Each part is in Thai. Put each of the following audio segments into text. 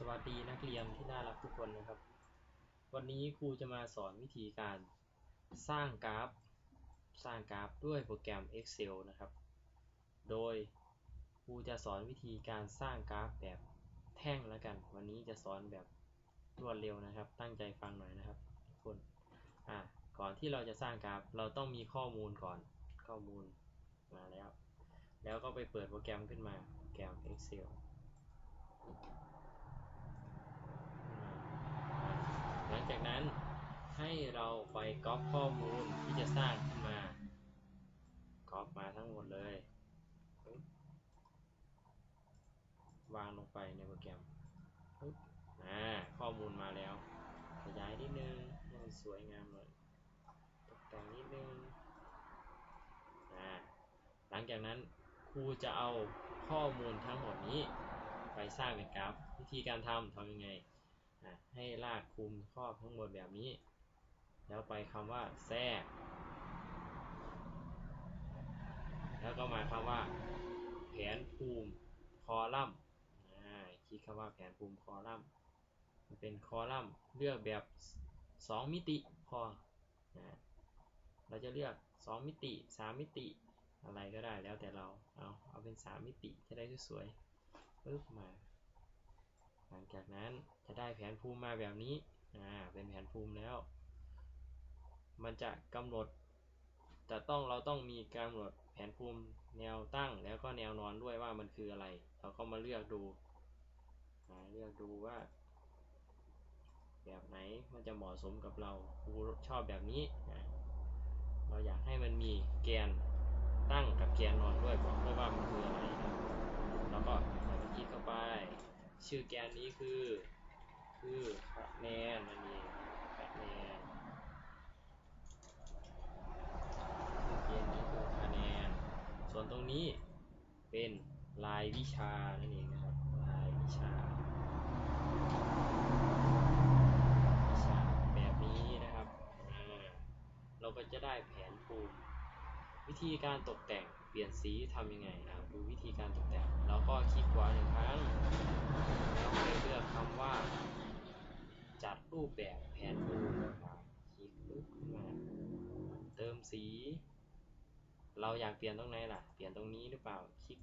สวัสดีนักเรียนที่น่ารักทุกคนนะครับ วันนี้ครูจะมาสอนวิธีการสร้างกราฟ สร้างกราฟด้วยโปรแกรม Excel นะครับ โดยครูจะสอนวิธีการสร้างกราฟแบบแท่งแล้วกัน วันนี้จะสอนแบบรวดเร็วนะครับ ตั้งใจฟังหน่อยนะครับทุกคนอะก่อนที่เราจะสร้างกราฟ เราต้องมีข้อมูลก่อนข้อมูลมาแล้ว แล้วก็ไปเปิดโปรแกรมขึ้นมาโปรแกรม Excel หลังจากนั้น ให้เราไปก๊อปข้อมูลที่จะสร้างขึ้นมาก๊อปมาทั้งหมดเลยวางลงไปในโปรแกรมอ่าข้อมูลมาแล้ว ขยายนิดนึงมันสวยงามหน่อยตกแต่งนิดนึงอ่าหลังจากนั้นครูจะเอาข้อมูลทั้งหมดนี้ไปสร้างเป็นกราฟ วิธีการทำทำยังไงอะให้ลากคลุมครอบทั้งหมดแบบนี้ แล้วไปคำว่าแทรก แล้วก็มาคำว่า แผนภูมิคอลัมน์คลิกคำว่าแผนภูมิคอลัมน์มันเป็นคอลัมน์เลือกแบบ 2 มิติพอนะเราจะเลือก 2 มิติ 3 มิติอะไรก็ได้แล้วแต่เราเอาเอาเป็น 3 มิติจะได้สวยๆปึ๊บมา หลังจากนั้นจะได้แผนภูมิมาแบบนี้อ่าเป็นแผนภูมิแล้ว มันจะกำหนดจะต้องเราต้องมีกำหนดแผนภูมิแนวตั้งแล้วก็แนวนอนด้วยว่ามันคืออะไร เราก็มาเลือกดูเลือกดูว่า แบบไหนมันจะเหมาะสมกับเราครูชอบแบบนี้ เราอยากให้มันมีแกนตั้งกับแกนนอนด้วยบอกด้วยว่ามันคืออะไรครับแล้วก็ใส่คลิกเข้าไป ชื่อแกนนี้คือ คือคะแนนนั่นเองคะแนนชื่อแกนนี้คือคะแนน ส่ว นี้เป็นรายวิชานั่นเองนะครับรายวิชาวิชาแบบนี้นะครับเราก็จะได้แผนภูมิ วิธีการตกแต่งเปลี่ยนสีทำยังไงนะครับดูวิธีการตกแต่งเราก็คลิกขวาหนึ่งครั้งแล้วไปเลือกคำว่า จัดรูปแบบแผนภูมิครับคลิกปึ๊บขึ้นมาเติมสี เราอยากเปลี่ยนตรงไหนล่ะ เปลี่ยนตรงนี้หรือเปล่า คลิก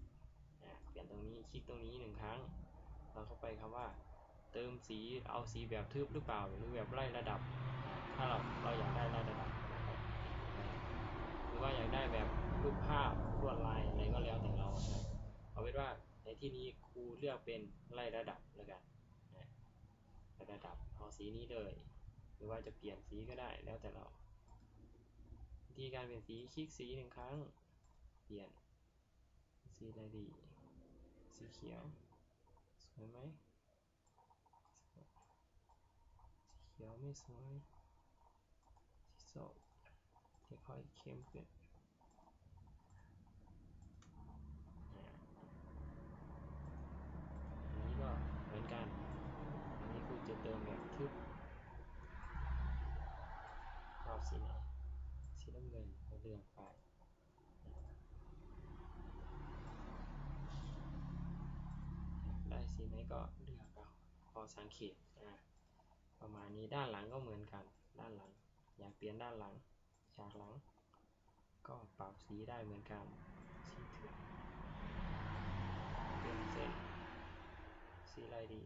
เปลี่ยนตรงนี้ คลิกตรงนี้หนึ่งครั้ง เราเข้าไปคำว่า เติมสี เอาสีแบบทึบหรือเปล่า หรือแบบไล่ระดับ ถ้าเราเราอยากได้ไล่ระดับ หรือว่าอยากได้แบบรูปภาพลวดลายอะไรก็แล้วแต่เราเอาเป็นว่าในที่นี้ครูเลือกเป็นไล่ระดับแล้วกันไล่ระดับเอาสีนี้เลย หรือว่าจะเปลี่ยนสีก็ได้แล้วแต่เรา ธีการเปลี่ยนสีคลิกสีหนึ่งครั้ง เปลี่ยน สีอะไรดี สีเขียว สวยไหมสีเขียวไม่สวย สีส้มจะค่อยเข้มขึ้นอ่าอันนี้ก็เหมือนกัน อันนี้คือจะเติมแบบทึบชอบสีไหน สีน้ำเงินก็ เลือกไปได้สีไหนก็เลือกเอาพอสังเกตอ่าประมาณนี้ด้านหลังก็เหมือนกัน ด้านหลัง อยากเปลี่ยนด้านหลัง ฉากหลัง ก็ปรับสีได้เหมือนกัน สีทึบเปลี่ยนเส้น สีอะไรดี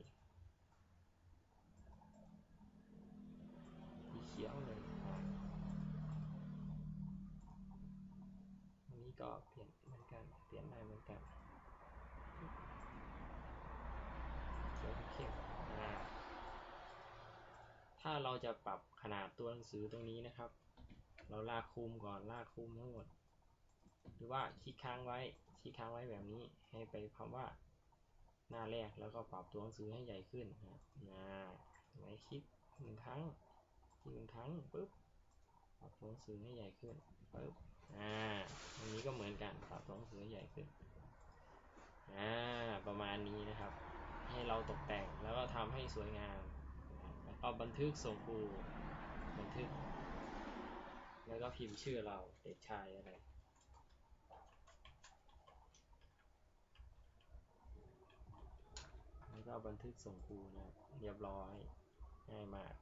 สีเขียวเลยอะอันนี้ ก็เปลี่ยนเหมือนกัน เปลี่ยนได้เหมือนกันเขียวเข้มอ่าถ้าเราจะปรับขนาดตัวหนังสือตรงนี้นะครับ เราลากคุมก่อนลากคุมทั้งหมด หรือว่าคลิกค้างไว้คลิกค้างไว้แบบนี้ให้ไปคำว่าหน้าแรกแล้วก็ปรับตัวหนังสือให้ใหญ่ขึ้นนะครับอ่าไว้คลิกหนึ่งครั้งคลิกหนึ่งครั้งปุ๊บปรับตัวหนังสือให้ใหญ่ขึ้นปุ๊บ ก็เหมือนกันปรับตัวหนังสือใหญ่ขึ้นอ่าประมาณนี้นะครับ ให้เราตกแต่งแล้วก็ทำให้สวยงามแล้วก็บันทึกส่งครูบันทึก แล้วก็พิมพ์ชื่อเราเด็กชายอะไรแล้วก็บันทึกส่งครูนะเรียบร้อยง่ายมาก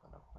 ก็รับไป